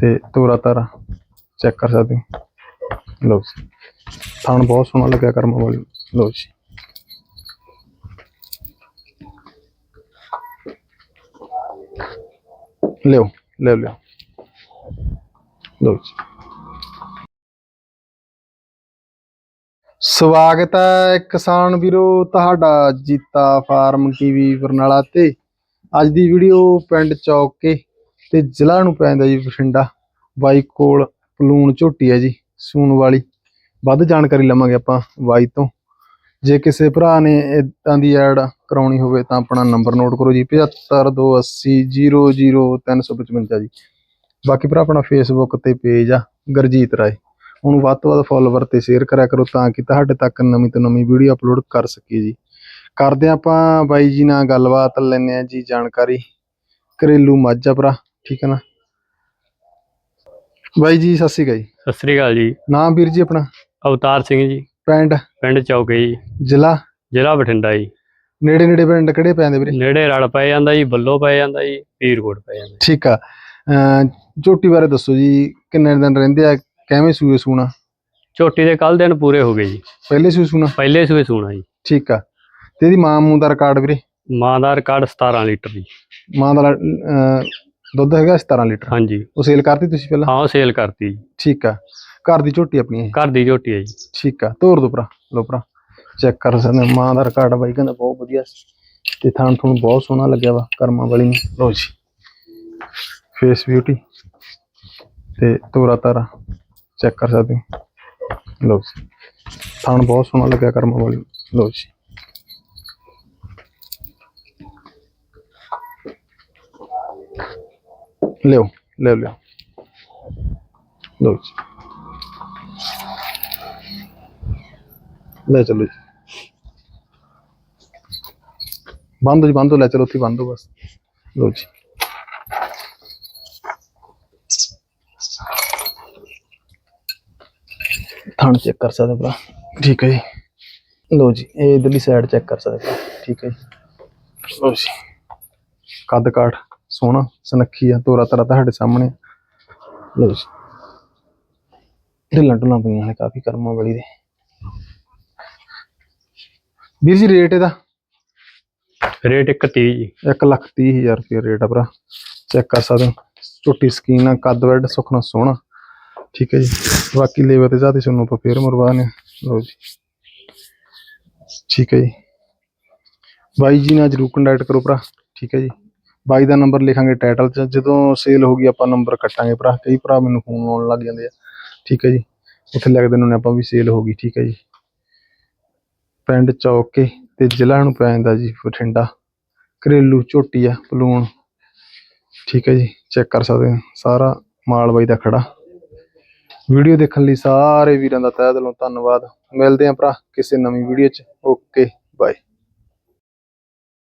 ਤੇ ਤੋਰਾ ਤਾਰਾ ਚੈੱਕ ਕਰ ਸਕਦੇ ਹੋ। ਲਓ ਜੀ। ਥਣ ਬਹੁਤ ਸੋਹਣਾ ਲੱਗਿਆ ਕਰਮ ਵਾਲੀ। ਲਓ ਜੀ। ਲਿਓ, ਲੈ ਲਿਓ। ਲਓ ਜੀ। ਸਵਾਗਤ ਹੈ ਕਿਸਾਨ ਵੀਰੋ, ਤੁਹਾਡਾ ਜੀਤਾ ਫਾਰਮ ਟੀਵੀ ਬਰਨਾਲਾ ਤੇ। ਅੱਜ ਦੀ ਵੀਡੀਓ ਪਿੰਡ ਚੌਕੇ ਤੇ ਜ਼ਿਲ੍ਹਾ ਨੂੰ ਪੈਂਦਾ ਜੀ ਬਠਿੰਡਾ। ਬਾਈ ਕੋਲ ਪਲੂਣ ਝੋਟੀ ਹੈ ਜੀ, ਸੂਣ ਵਾਲੀ। ਵੱਧ ਜਾਣਕਾਰੀ ਲਵਾਂਗੇ ਆਪਾਂ ਬਾਈ ਤੋਂ। ਜੇ ਕਿਸੇ ਭਰਾ ਨੇ ਇਦਾਂ ਦੀ ਐਡ ਕਰਾਉਣੀ ਹੋਵੇ ਤਾਂ ਆਪਣਾ ਨੰਬਰ ਨੋਟ ਕਰੋ ਜੀ 7528000355 ਜੀ। ਬਾਕੀ ਭਰਾ ਆਪਣਾ ਫੇਸਬੁੱਕ ਤੇ ਪੇਜ ਆ, ਗਰਜੀਤ ਰਾਏ। ਉਹਨੂੰ ਵੱਧ ਤੋਂ ਵੱਧ ਫੋਲੋਵਰ ਤੇ ਸ਼ੇਅਰ ਕਰਿਆ ਕਰੋ ਤਾਂ ਕਿ ਤੁਹਾਡੇ ਤੱਕ ਨਵੀਂ ਤੋਂ ਨਵੀਂ ਵੀਡੀਓ ਅਪਲੋਡ ਕਰ ਸਕੀਏ ਜੀ। ਕਰਦੇ ਹਾਂ ਆਪਾਂ ਬਾਈ ਜੀ ਨਾਲ ਗੱਲਬਾਤ ਲੈਣੇ ਆ ਜੀ ਜਾਣਕਾਰੀ। ਘਰੇਲੂ ਮੱਝ ਆ ਭਰਾ। ਠੀਕ ਹੈ ਨਾ? ਬਾਈ ਜੀ ਸਤਿ ਸ਼੍ਰੀ ਅਕਾਲ ਜੀ। ਸਤਿ ਸ੍ਰੀ ਅਕਾਲ ਜੀ। ਨਾਮ ਵੀਰ ਜੀ ਆਪਣਾ? ਅਵਤਾਰ ਸਿੰਘ ਜੀ। ਪਿੰਡ? ਪਿੰਡ ਚੌਕੇ ਜੀ। ਜ਼ਿਲ੍ਹਾ? ਜ਼ਿਲ੍ਹਾ ਬਠਿੰਡਾ ਜੀ। ਨੇੜੇ ਨੇੜੇ ਪਿੰਡ ਕਿਹੜੇ ਪੈਂਦੇ ਵੀਰੇ? ਨੇੜੇ ਰਲ ਪੈ ਜਾਂਦਾ ਜੀ ਬੱਲੋ ਪੈ ਜਾਂਦਾ ਜੀ ਪੀਰਕੋਟ ਪੈ ਜਾਂਦਾ ਠੀਕ ਆ। ਅਮ ਝੋਟੀ ਬਾਰੇ ਦੱਸੋ ਜੀ ਕਿੰਨੇ ਦਿਨ ਰਹਿੰਦੇ ਆ ਕਿਵੇਂ ਸੂਏ ਸੂਣਾ? ਝੋਟੀ ਦੇ ਕੱਲ ਦਿਨ ਪੂਰੇ ਹੋ ਗਏ ਜੀ। ਪਹਿਲੇ ਸੂਏ ਸੂਣਾ? ਪਹਿਲੇ ਸੂਏ ਸੂਣਾ ਜੀ। ਠੀਕ ਆ। ਤੇ ਇਹਦੀ ਮਾਂ ਮੂੰ ਦਾ ਰਿਕਾਰਡ ਵੀਰੇ? ਮਾਂ ਦਾ ਰਿਕਾਰਡ 17 ਲੀਟਰ ਜੀ। ਮਾਂ ਦਾ ਅਮ, ਦੁੱਧ ਹੈਗਾ 17 ਲੀਟਰ। ਹਾਂਜੀ। ਉਹ ਸੇਲ ਕਰਤੀ ਤੁਸੀਂ ਪਹਿਲਾਂ? ਹਾਂ ਸੇਲ ਕਰਤੀ ਜੀ। ਠੀਕ ਆ। ਘਰ ਦੀ ਝੋਟੀ ਆਪਣੀ ਇਹ? ਘਰ ਦੀ ਝੋਟੀ ਹੈ ਜੀ। ਠੀਕ ਆ। ਤੋਰ ਦੋ ਭਰਾ ਲੋ ਭਰਾ। ਚੈੱਕ ਕਰ ਸਕਦੇ ਹੋ। ਮਾਂ ਦਾ ਰਿਕਾਰਡ ਬਾਈ ਕਹਿੰਦਾ ਬਹੁਤ ਵਧੀਆ ਸੀ। ਤੇ ਥਾਂ ਤੁਹਾਨੂੰ ਬਹੁਤ ਸੋਹਣਾ ਲੱਗਿਆ ਵਾ ਕਰਮਾਂ ਵਾਲੀ ਨੂੰ। ਲੋ ਜੀ। ਫੇਸ ਬਿਊਟੀ ਤੇ ਤੋਰਾ ਤਾਰਾ ਚੈੱਕ ਕਰ ਸਕਦੇ ਹੋ। ਲੋ ਜੀ। ਥਾਂ ਬਹੁਤ ਸੋਹਣਾ ਲੱਗਿਆ ਕਰਮਾਂ ਵਾਲੀ ਨੂੰ। ਲੋ ਜੀ। ਲਿਓ ਲੈ ਲਿਓ ਲੋ ਜੀ ਲੈ ਚਲੋ ਜੀ ਬੰਦ ਜੀ ਬੰਦੋ ਲੈ ਚਲੋ ਉੱਥੇ ਬੰਦੋ ਬਸ ਲੋ ਜੀ ਥਣ ਚੈੱਕ ਕਰ ਸਕਦੇ ਭਰਾ ਠੀਕ ਹੈ ਜੀ ਲੋ ਜੀ ਇਹ ਇਧਰਲੀ ਸਾਈਡ ਚੈੱਕ ਕਰ ਸਕਦੇ ਭਰਾ ਠੀਕ ਹੈ ਜੀ ਲੋ ਜੀ ਕੱਦ ਕਾਠ ਸੋਹਣਾ ਸੁਨੱਖੀ ਆ ਤੋਰਾ ਤਰਾ ਤੁਹਾਡੇ ਸਾਹਮਣੇ ਲੋ ਜੀ। ਢਿੱਲਾਂ ਢੁੱਲਾਂ ਪਈਆਂ ਨੇ ਕਾਫੀ ਕਰਮਾਂ ਵਾਲੀ ਦੇ। ਵੀਰ ਜੀ ਰੇਟ ਇਹਦਾ? ਰੇਟ 130 ਜੀ। 1 ਲੱਖ ਤੀਹ ਹਜ਼ਾਰ ਰੁਪਏ ਰੇਟ ਆ ਭਰਾ। ਚੈੱਕ ਕਰ ਸਕਦੇ ਹੋ। ਝੋਟੀ ਸਕੀਨ ਆ ਕੱਦ ਵੈਡ ਸੁਖਣਾ ਸੋਹਣਾ। ਠੀਕ ਹੈ ਜੀ। ਬਾਕੀ ਲੇਵਰ ਤੇ ਜਾਤੇ ਤੁਹਾਨੂੰ ਆਪਾਂ ਫੇਰ ਮਰਵਾਣੇ ਲਓ ਜੀ। ਠੀਕ ਹੈ ਜੀ। ਬਾਈ ਜੀ ਨਾਲ ਜਰੂਰ ਕੰਟੈਕਟ ਕਰੋ ਭਰਾ। ਠੀਕ ਹੈ ਜੀ। ਬਾਈ ਦਾ ਨੰਬਰ ਲਿਖਾਂਗੇ ਟਾਈਟਲ 'ਚ। ਜਦੋਂ ਸੇਲ ਹੋ ਗਈ, ਆਪਾਂ ਨੰਬਰ ਕੱਟਾਂਗੇ ਭਰਾ। ਕਈ ਭਰਾ ਮੈਨੂੰ ਫੋਨ ਆਉਣ ਲੱਗ ਜਾਂਦੇ ਆ। ਠੀਕ ਹੈ ਜੀ। ਉੱਥੇ ਲਿਖ ਦਿੰਦੇ ਨੇ ਆਪਾਂ ਵੀ ਸੇਲ ਹੋ ਗਈ। ਠੀਕ ਹੈ ਜੀ। ਪਿੰਡ ਚੌਕੇ ਤੇ ਜ਼ਿਲ੍ਹਾ ਨੂੰ ਪੈ ਜਾਂਦਾ ਜੀ, ਬਠਿੰਡਾ। ਘਰੇਲੂ ਝੋਟੀ ਆ, ਪਲੂਣ। ਠੀਕ ਹੈ ਜੀ। ਚੈੱਕ ਕਰ ਸਕਦੇ ਹੋ। ਸਾਰਾ ਮਾਲ ਬਾਈ ਦਾ ਖੜਾ। ਵੀਡੀਓ ਦੇਖਣ ਲਈ ਸਾਰੇ ਵੀਰਾਂ ਦਾ ਤਹਿ ਦਿਲੋਂ ਧੰਨਵਾਦ। ਮਿਲਦੇ ਆਂ ਭਰਾ ਕਿਸੇ ਨਵੀਂ ਵੀਡੀਓ 'ਚ। Okay, bye.